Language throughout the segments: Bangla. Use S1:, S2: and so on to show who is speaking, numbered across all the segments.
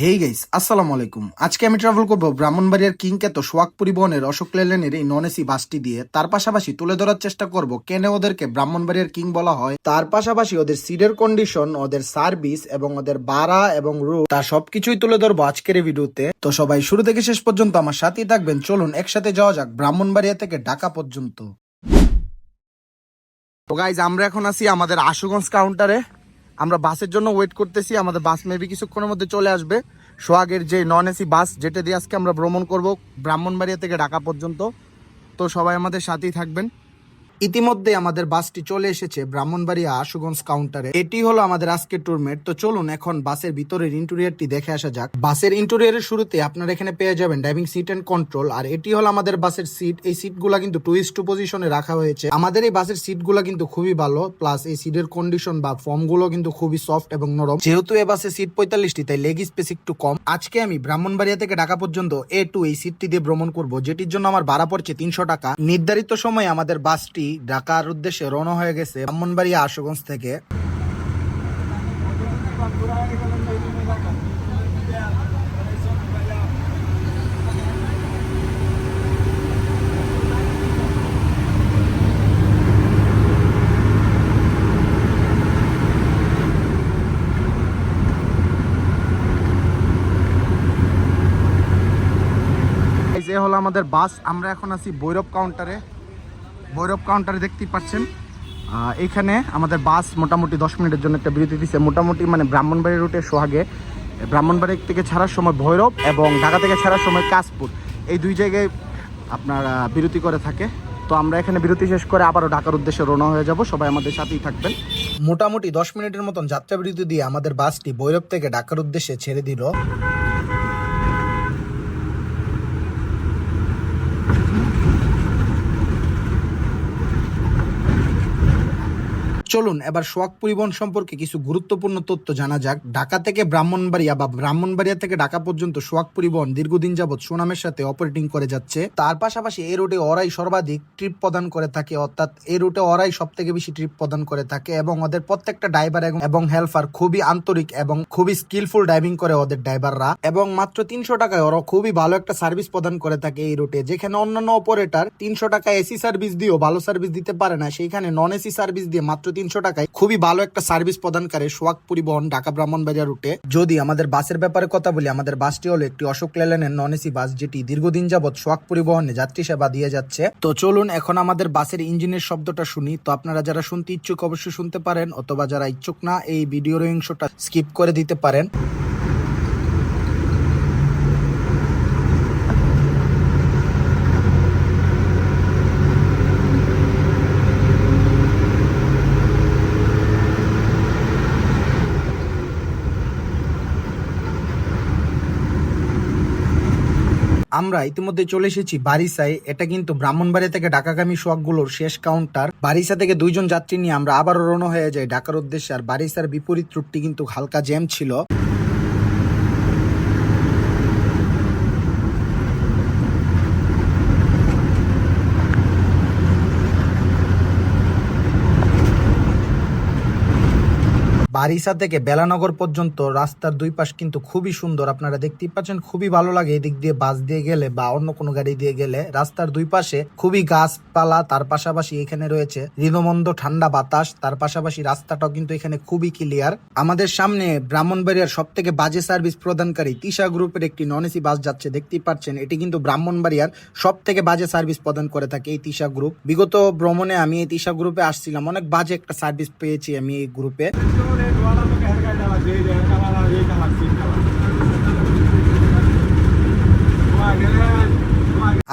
S1: হেই গাইস আসসালামু আলাইকুম। আজকে আমি ট্রাভেল করব ব্রাহ্মণবাড়িয়ার কিংকেত সোয়াক পরিবহনের অশোক লেলেনের এই নন এসি বাসটি দিয়ে। তার পাশাপাশি তুলে ধরার চেষ্টা করব কেন ওদেরকে ব্রাহ্মণবাড়িয়ার কিং বলা হয়। তার পাশাপাশি ওদের সিটের কন্ডিশন ওদের সার্ভিস এবং ওদের ভাড়া এবং রুট তার সবকিছুই তুলে ধরবো আজকের এই ভিডিওতে। তো সবাই শুরু থেকে শেষ পর্যন্ত আমার সাথেই থাকবেন। চলুন একসাথে যাওয়া যাক ব্রাহ্মণবাড়িয়া থেকে ঢাকা পর্যন্ত। তো গাইজ আমরা এখন আছি আমাদের আশুগঞ্জ কাউন্টারে আমরা বাসের জন্য ওয়েট করতেছি, আমাদের বাস মেবি কিছুক্ষণের মধ্যে চলে আসবে। সোহাগের যে নন এসি বাস, যেটা দিয়ে আজকে আমরা ভ্রমণ করব, ব্রাহ্মণবাড়িয়া থেকে ঢাকা পর্যন্ত। তো সবাই আমাদের সাথেই থাকবেন। ইতিমধ্যে আমাদের বাসটি চলে এসেছে ব্রাহ্মণবাড়িয়া আশুগঞ্জ কাউন্টারে এটি হলো আমাদের আজকের ট্যুরমেট তো চলুন এখন বাসের ভিতরের ইন্টেরিয়রটি দেখে আসা যাক। বাসের ইন্টেরিয়রের শুরুতে আপনারা এখানে পেয়ে যাবেন ড্রাইভিং সিট এন্ড কন্ট্রোল আর এটি হলো আমাদের বাসের সিট এই সিটগুলো কিন্তু টুইস্ট টু পজিশনে রাখা হয়েছে। আমাদের এই বাসের সিটগুলো কিন্তু খুবই ভালো। প্লাস এই সিটের কন্ডিশন বা ফর্মগুলো কিন্তু খুবই সফট এবং নরম। যেহেতু এই বাসে সিট পঁয়তাল্লিশটি তাই লেগ স্পেস একটু কম। আজকে আমি ব্রাহ্মণবাড়িয়া থেকে ঢাকা পর্যন্ত এ টু এই সিটটি দিয়ে ভ্রমণ করব, যেটির জন্য আমার ভাড়া পড়ছে তিনশো টাকা। নির্ধারিত সময় আমাদের বাসটি ঢাকার উদ্দেশ্যে রওনা হয়ে গেছে ব্রাহ্মণবাড়িয়া আশুগঞ্জ থেকে। হলো আমাদের বাস, আমরা এখন আছি ভৈরব কাউন্টারে ভৈরব কাউন্টারে দেখতেই পাচ্ছেন। এইখানে আমাদের বাস মোটামুটি দশ মিনিটের জন্য একটা বিরতি দিচ্ছে মোটামুটি মানে ব্রাহ্মণবাড়ি রুটে সোহাগে, ব্রাহ্মণবাড়ি থেকে ছাড়ার সময় ভৈরব এবং ঢাকা থেকে ছাড়ার সময় কাশপুর। এই দুই জায়গায় আপনার বিরতি করে থাকে। তো আমরা এখানে বিরতি শেষ করে আবারও ঢাকার উদ্দেশ্যে রওনা হয়ে যাব। সবাই আমাদের সাথেই থাকবেন। মোটামুটি দশ মিনিটের মতন যাত্রা বিরতি দিয়ে আমাদের বাসটি ভৈরব থেকে ঢাকার উদ্দেশ্যে ছেড়ে দিল। চলুন, এবার সোয়াক পরিবহন সম্পর্কে কিছু গুরুত্বপূর্ণ তথ্য জানা যাক। ঢাকা থেকে ব্রাহ্মণবাড়িয়া বা ব্রাহ্মণবাড়িয়া থেকে ঢাকা পর্যন্ত সোয়াক পরিবহন দীর্ঘদিন যাবৎ সুনামের সাথে অপারেটিং করে যাচ্ছে। তার পাশাপাশি এই রুটে ওরাই সর্বাধিক ট্রিপ প্রদান করে থাকে, অর্থাৎ এই রুটে ওরাই সব থেকে বেশি ট্রিপ প্রদান করে থাকে এবং ওদের প্রত্যেকটা ড্রাইভার এবং হেল্পার খুবই আন্তরিক এবং খুবই স্কিলফুল ড্রাইভিং করে ওদের ড্রাইভাররা এবং মাত্র তিনশো টাকায় ওরা খুবই ভালো একটা সার্ভিস প্রদান করে থাকে এই রুটে যেখানে অন্যান্য অপারেটর তিনশো টাকা এসি সার্ভিস দিয়েও ভালো সার্ভিস দিতে পারে না। সেইখানে নন এসি সার্ভিস দিয়ে মাত্র তিনশো টাকায় খুবই ভালো একটা সার্ভিস প্রদান করে সোয়াক পরিবহন ঢাকা ব্রাহ্মণবাজার রুটে। যদি আমাদের বাসের ব্যাপারে কথা বলি, আমাদের বাসটি হলো একটি অশোক লেলেনের নন এসি বাস, যেটি দীর্ঘদিন যাবৎ সোয়াক পরিবহনে যাত্রী সেবা দিয়ে যাচ্ছে। তো চলুন এখন আমাদের বাসের ইঞ্জিনের শব্দটা শুনি। তো আপনারা যারা শুনতে ইচ্ছুক অবশ্যই শুনতে পারেন, অথবা যারা ইচ্ছুক না, এই ভিডিওর অংশটা স্কিপ করে দিতে পারেন। আমরা ইতিমধ্যে চলে এসেছি বারিসায়। এটা কিন্তু ব্রাহ্মণবাড়িয়া থেকে ঢাকাগামী সোয়াকগুলোর শেষ কাউন্টার বারিসা থেকে দুইজন যাত্রী নিয়ে আমরা আবারও রওনা হয়ে যাই ঢাকার উদ্দেশ্যে। আর বারিসার বিপরীত রুটটি কিন্তু হালকা জ্যাম ছিল। বারিসা থেকে বেলানগর পর্যন্ত রাস্তার দুই পাশ কিন্তু খুবই সুন্দর। আপনারা দেখতেই পাচ্ছেন, খুবই ভালো লাগে এদিক দিয়ে বাস দিয়ে গেলে বা অন্য কোনো গাড়ি দিয়ে গেলে। রাস্তার দুই পাশে খুবই গাছপালা, তার পাশাপাশি এখানে রয়েছে হৃদমন্দ ঠান্ডা বাতাস, তার পাশাপাশি রাস্তাটাও কিন্তু এখানে খুবই ক্লিয়ার আমাদের সামনে ব্রাহ্মণবাড়িয়ার সব থেকে বাজে সার্ভিস প্রদানকারী তিশা গ্রুপের একটি নন এসি বাস যাচ্ছে, দেখতেই পাচ্ছেন, এটি কিন্তু ব্রাহ্মণবাড়িয়ার সব থেকে বাজে সার্ভিস প্রদান করে থাকে এই তিশা গ্রুপ বিগত ভ্রমণে আমি এই তিশা গ্রুপে আসছিলাম, অনেক বাজে একটা সার্ভিস পেয়েছি আমি এই গ্রুপে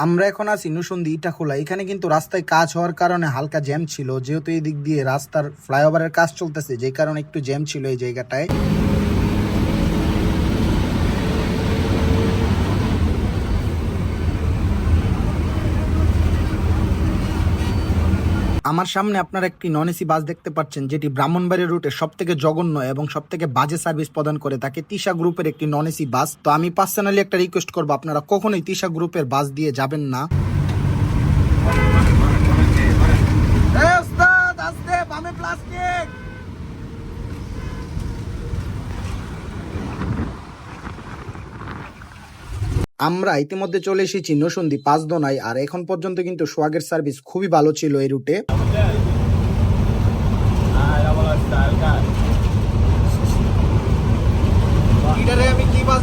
S1: আমরা এখন আছি নুসন্দি ইটাখোলা। এখানে কিন্তু রাস্তায় কাজ হওয়ার কারণে হালকা জ্যাম ছিল, যেহেতু এই দিক দিয়ে রাস্তার ফ্লাইওভারের কাজ চলতেছে, যে কারণে একটু জ্যাম ছিল এই জায়গাটায়। আমার সামনে আপনারা একটি নন এসি বাস দেখতে পাচ্ছেন, যেটি ব্রাহ্মণবাড়ির রুটে সব থেকে জঘন্য এবং সব থেকে বাজে সার্ভিস প্রদান করে থাকে তিশা গ্রুপের একটি নন এসি বাস। তো আমি পার্সোনালি একটা রিকোয়েস্ট করব, আপনারা কখনোই তিশা গ্রুপের বাস দিয়ে যাবেন না। প্লাস্টিক! আমরা ইতিমধ্যে চলে এসেছি নসন্দি পাঁচদোনায় আর এখন পর্যন্ত কিন্তু সোয়াগের সার্ভিস খুবই ভালো ছিল এই রুটে। আমি কি বাস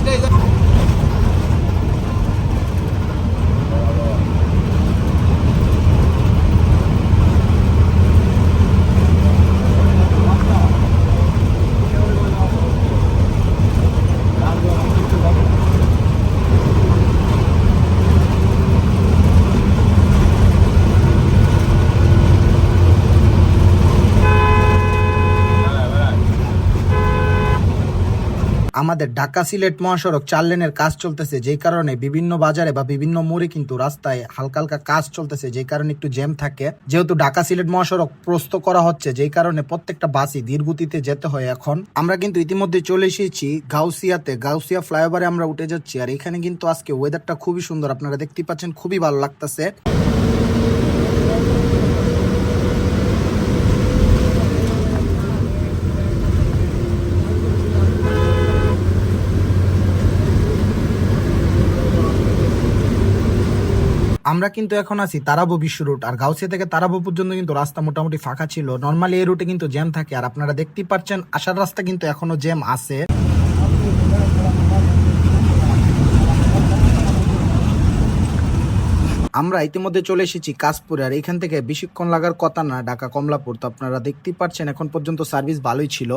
S1: আমাদের ঢাকা সিলেট মহাসড়ক চার লেনের কাজ চলতেছে, যেই কারণে বিভিন্ন বাজারে বা বিভিন্ন মোড়ে কিন্তু রাস্তায় হালকা হালকা কাজ চলতেছে, যেই কারণে একটু জ্যাম থাকে। যেহেতু ঢাকা সিলেট মহাসড়ক প্রস্ত করা হচ্ছে, যেই কারণে প্রত্যেকটা বাসই ধীর গতিতে যেতে হয় এখন। আমরা কিন্তু ইতিমধ্যে চলে এসেছি গাউসিয়াতে। গাউসিয়া ফ্লাইওভারে আমরা উঠে যাচ্ছি, আর এখানে কিন্তু আজকে ওয়েদারটা খুবই সুন্দর। আপনারা দেখতে পাচ্ছেন, খুবই ভালো লাগতেছে। আমরা কিন্তু এখন আছি তারাবো বিশ্ব রুট আর গাউসিয়া থেকে তারাবো পর্যন্ত কিন্তু রাস্তা মোটামুটি ফাঁকা ছিল। নর্মালি এই রুটে কিন্তু জ্যাম থাকে, আর আপনারা দেখতেই পাচ্ছেন আসার রাস্তা কিন্তু এখনও জ্যাম আছে। আমরা ইতিমধ্যে চলে এসেছি কাশপুরে, আর এখান থেকে বেশিক্ষণ লাগার কথা না ঢাকা কমলাপুর তো আপনারা দেখতেই পাচ্ছেন এখন পর্যন্ত সার্ভিস ভালোই ছিল।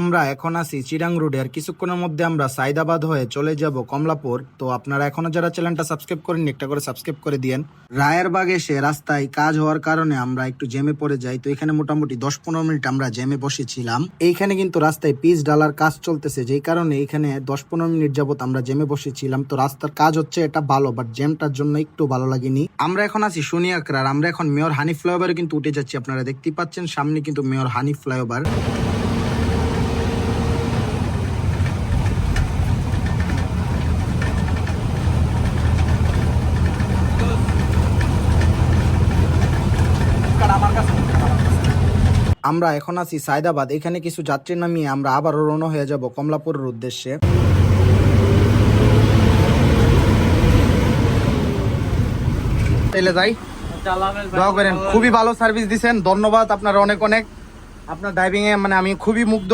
S1: আমরা এখন আছি চিরাং রোডে, আর কিছুক্ষণের মধ্যে আমরা সাইদাবাদ হয়ে চলে যাব কমলাপুর। তো আপনারা এখনও যারা চ্যানেলটা সাবস্ক্রাইব করেননি, একটা করে সাবস্ক্রাইব করে দিয়েন। রায়েরবাগ এসে রাস্তায় কাজ হওয়ার কারণে আমরা একটু জেমে পড়ে যাই। তো এখানে মোটামুটি দশ পনেরো মিনিট আমরা জেমে বসেছিলাম। এইখানে কিন্তু রাস্তায় পিচ ডালার কাজ চলতেছে। যেই কারণে এখানে দশ পনেরো মিনিট যাবত আমরা জেমে বসেছিলাম। তো রাস্তার কাজ হচ্ছে এটা ভালো, বাট জ্যামটার জন্য একটু ভালো লাগেনি। আমরা এখন আছি সোনিয়াকরার আমরা এখন মেয়র হানি ফ্লাইওভারে কিন্তু উঠে যাচ্ছি। আপনারা দেখতেই পাচ্ছেন, সামনে কিন্তু মেয়র হানি ফ্লাইওভার। আমরা এখন আছি সায়দাবাদ। এখানে কিছু যাত্রী নামিয়ে আমরা আবারও রওনা হয়ে যাব কমলাপুরের উদ্দেশ্যে। তাইলে যাই দোয়া করেন খুবই ভালো সার্ভিস দিচ্ছেন ধন্যবাদ আপনার অনেক অনেক। আপনার ড্রাইভিং এ মানে আমি খুবই মুগ্ধ।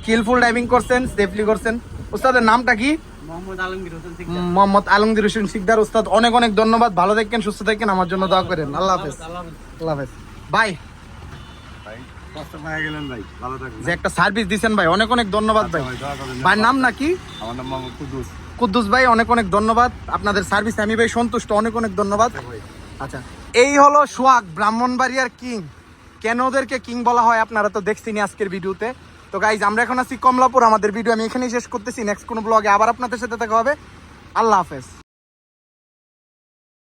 S1: স্কিলফুল ড্রাইভিং করছেন সেফলি করছেন। উস্তাদের নামটা কি?
S2: মোহাম্মদ আলমগীর হোসেন সিকদার
S1: মোহাম্মদ আলমগীর হোসেন উস্তাদ অনেক অনেক ধন্যবাদ। ভালো থাকেন সুস্থ থাকেন আমার জন্য দোয়া করেন। আল্লাহ হাফেজ।
S2: আল্লাহ হাফেজ।
S1: বাই
S3: কষ্ট পেয়ে গেলেন ভাই ভালো থাকবেন
S1: যে একটা সার্ভিস দিছেন ভাই অনেক অনেক ধন্যবাদ ভাই।
S3: ভাই।
S1: ভাইয়ের নাম নাকি?
S3: আমার নাম মোহাম্মদ কুদ্দুস।
S1: কুদ্দুস ভাই অনেক অনেক ধন্যবাদ। আপনাদের সার্ভিস আমি ভাই সন্তুষ্ট অনেক অনেক ধন্যবাদ। আচ্ছা এই হলো সোহাগ ব্রাহ্মণবাড়িয়ার কিং। কেন ওদেরকে কিং বলা হয় আপনারা তো দেখছেনই আজকের ভিডিওতে। তো গাইজ আমরা এখন আছি কমলাপুর। আমাদের ভিডিও আমি এখানেই শেষ করতেছি। নেক্সট কোনো ব্লগে আবার আপনাদের সাথে দেখা হবে। আল্লাহ হাফেজ।